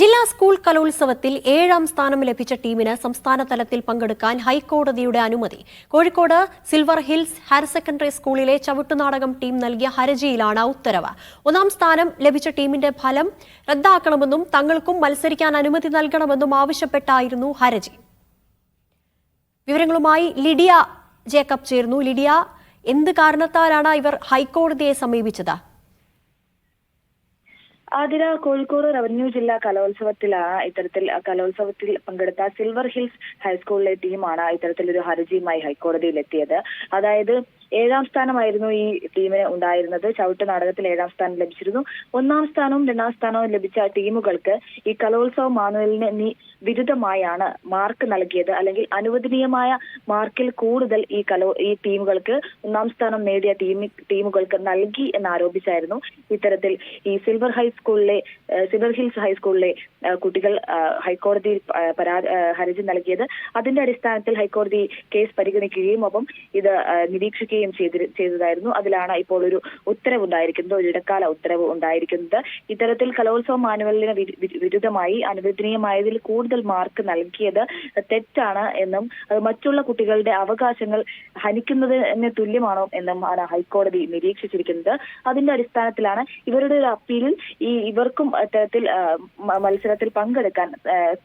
ജില്ലാ സ്കൂൾ കലോത്സവത്തിൽ ഏഴാം സ്ഥാനം ലഭിച്ച ടീമിന് സംസ്ഥാന തലത്തിൽ പങ്കെടുക്കാൻ ഹൈക്കോടതിയുടെ അനുമതി. Kozhikode silver hills higher secondary സ്കൂളിലെ ചവിട്ടുനാടകം ടീം നൽകിയ ഹർജിയിലാണ് ഉത്തരവ്. ഒന്നാം സ്ഥാനം ലഭിച്ച ടീമിന്റെ ഫലം റദ്ദാക്കണമെന്നും തങ്ങൾക്കും മത്സരിക്കാൻ അനുമതി നൽകണമെന്നും ആവശ്യപ്പെട്ടായിരുന്നു ഹർജി. വിവരങ്ങളുമായി ലിഡിയ ജേക്കബ് ചേർന്നു ലിഡിയ എന്ത് കാരണത്താലാണ് ഇവർ ഹൈക്കോടതിയെ സമീപിച്ചത്? ആതിര കോഴിക്കോട് റവന്യൂ ജില്ലാ കലോത്സവത്തിലാണ് ഇത്തരത്തിൽ കലോത്സവത്തിൽ പങ്കെടുത്ത സിൽവർ ഹിൽസ് ഹൈസ്കൂളിലെ ടീമാണ് ഇത്തരത്തിലൊരു ഹർജിയുമായി ഹൈക്കോടതിയിൽ എത്തിയത് അതായത് ഏഴാം സ്ഥാനമായിരുന്നു ഈ ടീമിന് ഉണ്ടായിരുന്നത്. ചവിട്ട് നാടകത്തിൽ ഏഴാം സ്ഥാനം ലഭിച്ചിരുന്നു. ഒന്നാം സ്ഥാനവും രണ്ടാം സ്ഥാനവും ലഭിച്ച ടീമുകൾക്ക് ഈ കലോത്സവ മാനുവലിന് വിരുദ്ധമായാണ് മാർക്ക് നൽകിയത്. അല്ലെങ്കിൽ അനുവദനീയമായ മാർക്കിൽ കൂടുതൽ ഈ കലോ ഈ ടീമുകൾക്ക് ഒന്നാം സ്ഥാനം നേടിയ ടീം ടീമുകൾക്ക് നൽകി എന്ന് ആരോപിച്ചായിരുന്നു ഇത്തരത്തിൽ ഈ സിൽവർ ഹൈസ്കൂളിലെ സിൽവർ ഹിൽസ് ഹൈസ്കൂളിലെ കുട്ടികൾ ഹൈക്കോടതിയിൽ പരാതി ഹർജി നൽകിയത്. അതിന്റെ അടിസ്ഥാനത്തിൽ ഹൈക്കോടതി കേസ് പരിഗണിക്കുകയും ഒപ്പം ഇത് ഏഹ് നിരീക്ഷിക്കുകയും ചെയ്തി ചെയ്തതായിരുന്നു. അതിലാണ് ഇപ്പോൾ ഒരു ഉത്തരവുണ്ടായിരിക്കുന്നത് ഒരു ഇടക്കാല ഉത്തരവ് ഉണ്ടായിരിക്കുന്നത്. ഇത്തരത്തിൽ കലോത്സവ മാനുവലിന് വിരു- വിരു- വിരുദ്ധമായി അനുവദനീയമായതിൽ കൂടുതൽ മാർക്ക് നൽകിയത് തെറ്റാണ് എന്നും മറ്റുള്ള കുട്ടികളുടെ അവകാശങ്ങൾ ഹനിക്കുന്നതിന് തുല്യമാണോ എന്നും ആണ് ഹൈക്കോടതി നിരീക്ഷിച്ചിരിക്കുന്നത്. അതിന്റെ അടിസ്ഥാനത്തിലാണ് ഇവരുടെ ഒരു അപ്പീലിൽ ഈ ഇവർക്കും മ- മത്സരത്തിൽ പങ്കെടുക്കാൻ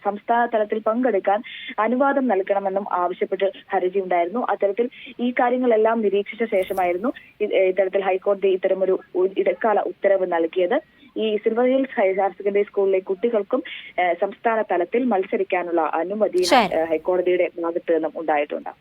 സംസ്ഥാന തലത്തിൽ പങ്കെടുക്കാൻ അനുവാദം നൽകണമെന്നും ആവശ്യപ്പെട്ട് ഹർജി ഉണ്ടായിരുന്നു അത്തരത്തിൽ ഈ കാര്യങ്ങളെല്ലാം നിരീക്ഷിച്ച ശേഷമായിരുന്നു ഇത്തരത്തിൽ ഹൈക്കോടതി ഇത്തരമൊരു ഇടക്കാല ഉത്തരവ് നൽകിയത്. ഈ സിൽവർ ഹിൽസ് ഹയർ സെക്കൻഡറി സ്കൂളിലെ കുട്ടികൾക്കും സംസ്ഥാന തലത്തിൽ മത്സരിക്കാനുള്ള അനുമതി ഹൈക്കോടതിയുടെ ഭാഗത്ത് നിന്നും ഉണ്ടായിട്ടുണ്ട്.